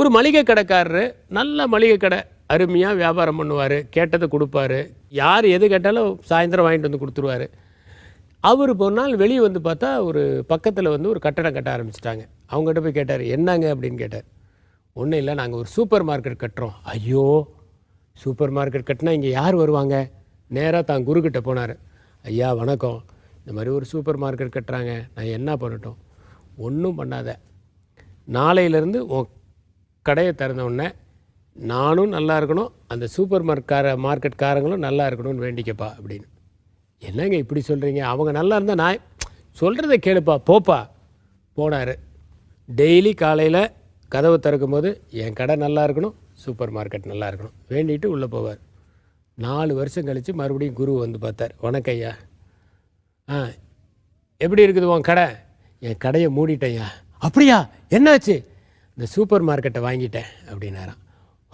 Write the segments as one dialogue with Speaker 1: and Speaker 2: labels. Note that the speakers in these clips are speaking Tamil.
Speaker 1: ஒரு மளிகை கடைக்காரர் நல்ல மளிகை கடை அருமையாக வியாபாரம் பண்ணுவார் கேட்டதை கொடுப்பாரு. யார் எது கேட்டாலும் சாயந்தரம் வாங்கிட்டு வந்து கொடுத்துருவாரு. அவர் ஒரு நாள் வெளியே வந்து பார்த்தா ஒரு பக்கத்தில் வந்து ஒரு கட்டடம் கட்ட ஆரம்பிச்சிட்டாங்க. அவங்ககிட்ட போய் கேட்டார் என்னங்க? அப்படின்னு கேட்டார். ஒன்றும் இல்லை நாங்கள் ஒரு சூப்பர் மார்க்கெட் கட்டுறோம். ஐயோ சூப்பர் மார்க்கெட் கட்டினா இங்கே யார் வருவாங்க? நேராக தான் குருக்கிட்ட போனார். ஐயா வணக்கம். இந்த மாதிரி ஒரு சூப்பர் மார்க்கெட் கட்டுறாங்க. நான் என்ன பண்ணட்டும்? ஒன்றும் பண்ணாத. நாளையிலேருந்து உன் கடையை திறந்த உடனே நானும் நல்லா இருக்கணும் அந்த சூப்பர் மார்க்கார மார்க்கெட்காரங்களும் நல்லா இருக்கணும்னு வேண்டிக்கப்பா அப்படின்னு. என்னங்க இப்படி சொல்கிறீங்க அவங்க நல்லா இருந்தால் நான் சொல்கிறத கேளுப்பா போப்பா போனார். டெய்லி காலையில் கதவை திறக்கும் போது என் கடை நல்லா இருக்கணும் சூப்பர் மார்க்கெட் நல்லா இருக்கணும் வேண்டிட்டு உள்ளே போவார். நாலு வருஷம் கழித்து மறுபடியும் குரு வந்து பார்த்தார். வணக்கம் ஐயா ஆ எப்படி இருக்குது உன் கடை? என் கடையை மூடிட்டேயா அப்படியா? என்னாச்சு? இந்த சூப்பர் மார்க்கெட்டை வாங்கிட்டேன் அப்படின்னாராம்.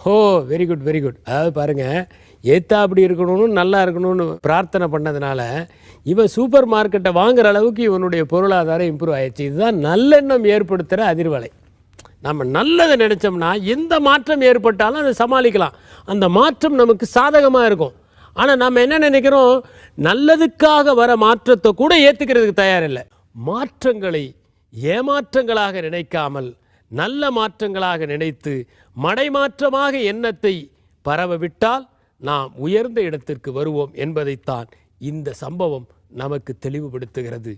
Speaker 1: ஹோ வெரி குட் வெரி குட் அதாவது பாருங்கள் ஏத்தா அப்படி இருக்கணும்னு நல்லா இருக்கணும்னு பிரார்த்தனை பண்ணதுனால இவன் சூப்பர் மார்க்கெட்டை வாங்குற அளவுக்கு இவனுடைய பொருளாதாரம் இம்ப்ரூவ் ஆயிடுச்சு. இதுதான் நல்லெண்ணம் ஏற்படுத்துகிற அதிர்வலை. நம்ம நல்லதை நினச்சோம்னா எந்த மாற்றம் ஏற்பட்டாலும் அதை சமாளிக்கலாம். அந்த மாற்றம் நமக்கு சாதகமாக இருக்கும். ஆனால் நம்ம என்ன நினைக்கிறோம்? நல்லதுக்காக வர மாற்றத்தை கூட ஏற்றுக்கிறதுக்கு தயாரில்லை. மாற்றங்களை ஏமாற்றங்களாக நினைக்காமல் நல்ல மாற்றங்களாக நினைத்து மடைமாற்றமாக எண்ணத்தை பரவவிட்டால் நாம் உயர்ந்த இடத்திற்கு வருவோம் என்பதைத்தான் இந்த சம்பவம் நமக்கு தெளிவுபடுத்துகிறது.